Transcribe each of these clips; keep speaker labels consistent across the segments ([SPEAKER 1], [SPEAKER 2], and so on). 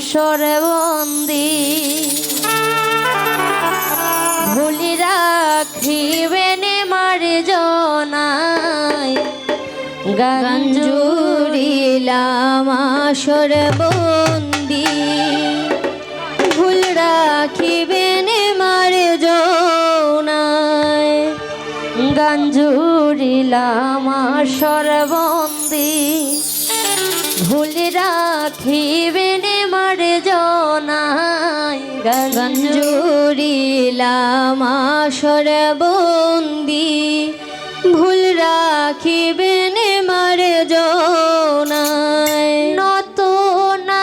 [SPEAKER 1] হাসরে বন্দি। ভুলি রাখিবেন মার জনাই গান জুড়িলাম
[SPEAKER 2] আসরে বন্দি। ভুল রাখিবেন মার জনাই
[SPEAKER 1] গান জুড়িলাম আসরে বন্দি। ভুলে রাখি নে মার জনাই
[SPEAKER 2] গঞ্জুরিলা মা সর বন্দি। ভুল রাখি বেনে মার জনাই,
[SPEAKER 1] নত না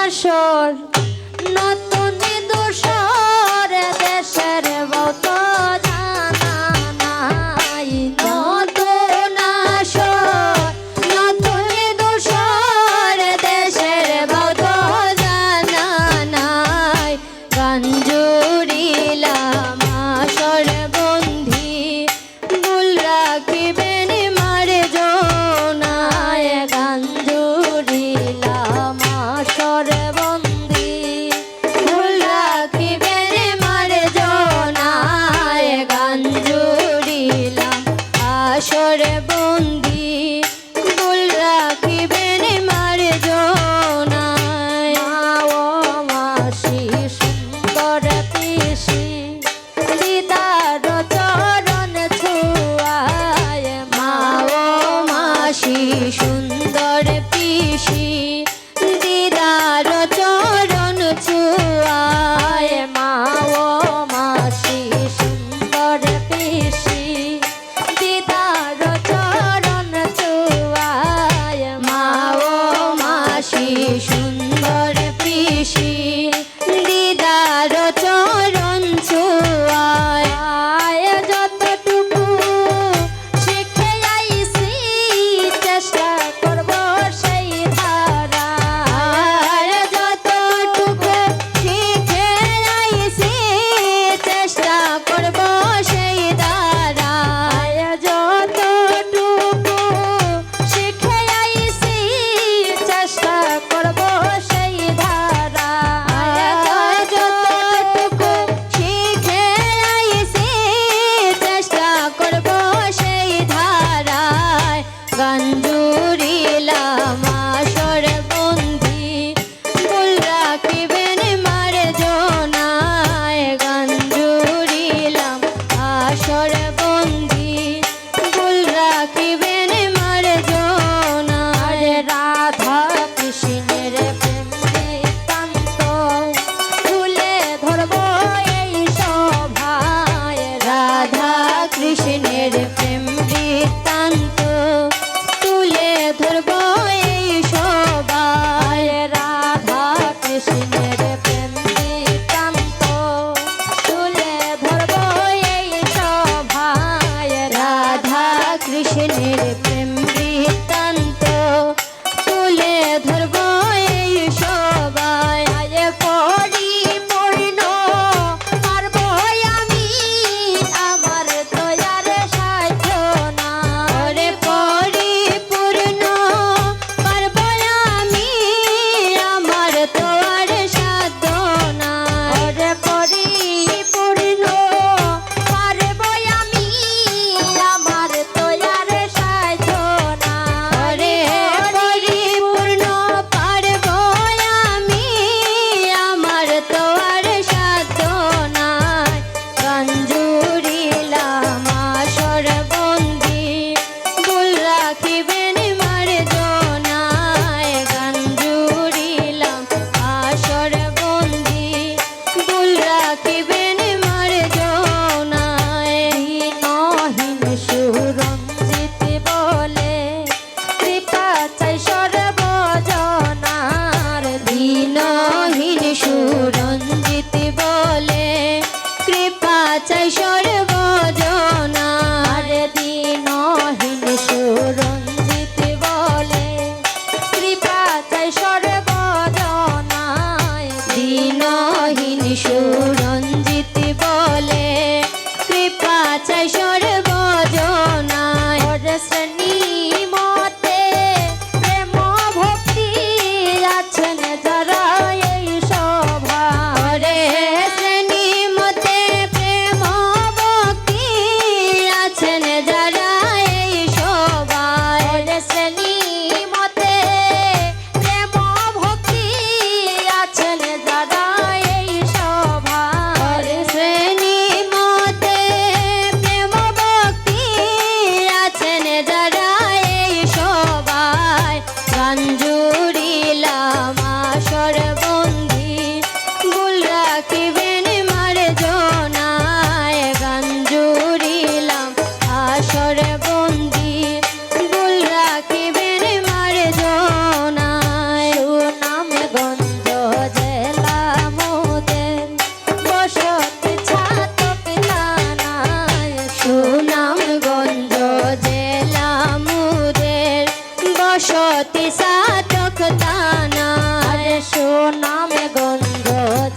[SPEAKER 2] পিসা চোখ দানা।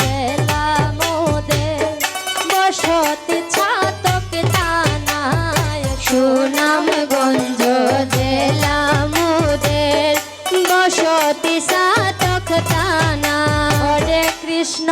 [SPEAKER 1] জেলা মোদে। বসতি ছাতক দানা। সুনাম
[SPEAKER 2] জেলা মোদের বসতি সাতক দানা।
[SPEAKER 1] হরে কৃষ্ণ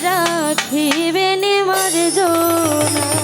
[SPEAKER 1] রাখিবে নিমার জোনা